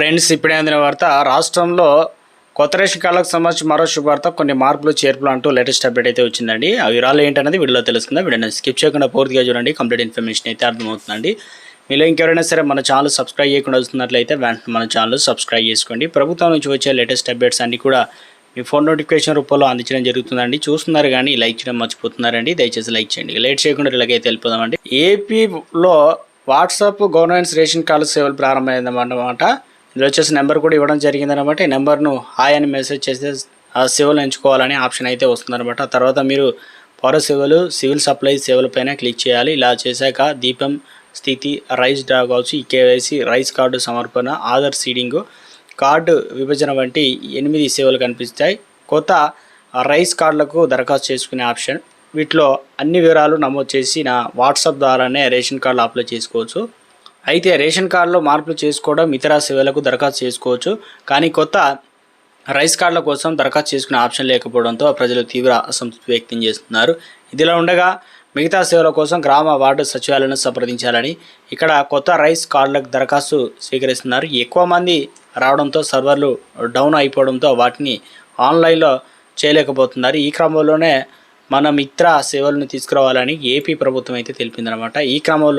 Friends ఇప్పుడే అందిన వార్త రాష్ట్రంలో కొత్త రేషన్ కార్డులకు సంబంధించి మరో శుభార్త కొన్ని మార్పులు చేర్పులు అంటూ లేటెస్ట్ అప్డేట్ అయితే వచ్చిందండి. ఆ వివరాలు ఏంటనేది వీడియోలో తెలుస్తుంది వీడియోని స్కిప్ చేయకుండా పూర్తిగా చూడండి. కంప్లీట్ ఇన్ఫర్మేషన్ అయితే అర్థమవుతుందండి. మీలో ఇంకెవరైనా సరే మన ఛానల్ సబ్స్క్రైబ్ చేయకుండా వస్తున్నట్లయితే వెంటనే మన ఛానల్ సబ్స్క్రైబ్ చేసుకోండి. ప్రభుత్వం నుంచి వచ్చే లేటెస్ట్ అప్డేట్స్ అన్ని కూడా మీ ఫోన్ నోటిఫికేషన్ రూపంలో అందించడం జరుగుతుందండి. చూస్తున్నారు కానీ లైక్ చేయడం మర్చిపోతున్నారండి. దయచేసి లైక్ చేయండి. లేట్ చేయకుండా ఇలాగైతే వెళ్ళిపోదామండి. ఏపీలో వాట్సాప్ గవర్నమెంట్స్ రేషన్ కార్డు సేవలు ప్రారంభమైందన్నమాట. ఇందులో వచ్చేసి నెంబర్ కూడా ఇవ్వడం జరిగిందనమాట ఈ నెంబర్ను హాయ్ అని మెసేజ్ చేస్తే ఆ సేవలు ఎంచుకోవాలని ఆప్షన్ అయితే వస్తుందన్నమాట. ఆ తర్వాత మీరు పౌర సేవలు సివిల్ సప్లై సేవలపైన క్లిక్ చేయాలి. ఇలా చేశాక దీపం స్థితి రైస్ డ్రా కావచ్చు ఈ కేవైసీ రైస్ కార్డు సమర్పణ ఆధార్ సీడింగు కార్డు విభజన వంటి ఎనిమిది సేవలు కనిపిస్తాయి. కొత్త రైస్ కార్డులకు దరఖాస్తు చేసుకునే ఆప్షన్. వీటిలో అన్ని వివరాలు నమోదు చేసి నా వాట్సాప్ ద్వారానే రేషన్ కార్డులు అప్లై చేసుకోవచ్చు. అయితే రేషన్ కార్డులో మార్పులు చేసుకోవడం ఇతర సేవలకు దరఖాస్తు చేసుకోవచ్చు. కానీ కొత్త రైస్ కార్డుల కోసం దరఖాస్తు చేసుకునే ఆప్షన్ లేకపోవడంతో ప్రజలు తీవ్ర అసంతృప్తి వ్యక్తం చేస్తున్నారు. ఇదిలా ఉండగా మిగతా సేవల కోసం గ్రామ వార్డు సచివాలయాలను సంప్రదించాలని ఇక్కడ కొత్త రైస్ కార్డులకు దరఖాస్తు స్వీకరిస్తున్నారు. ఎక్కువ మంది రావడంతో సర్వర్లు డౌన్ అయిపోవడంతో వాటిని ఆన్లైన్లో చేయలేకపోతున్నారు. ఈ క్రమంలోనే మన మిత్ర సేవలను తీసుకురావాలని ఏపీ ప్రభుత్వం అయితే తెలిపిందనమాట ఈ క్రమంలో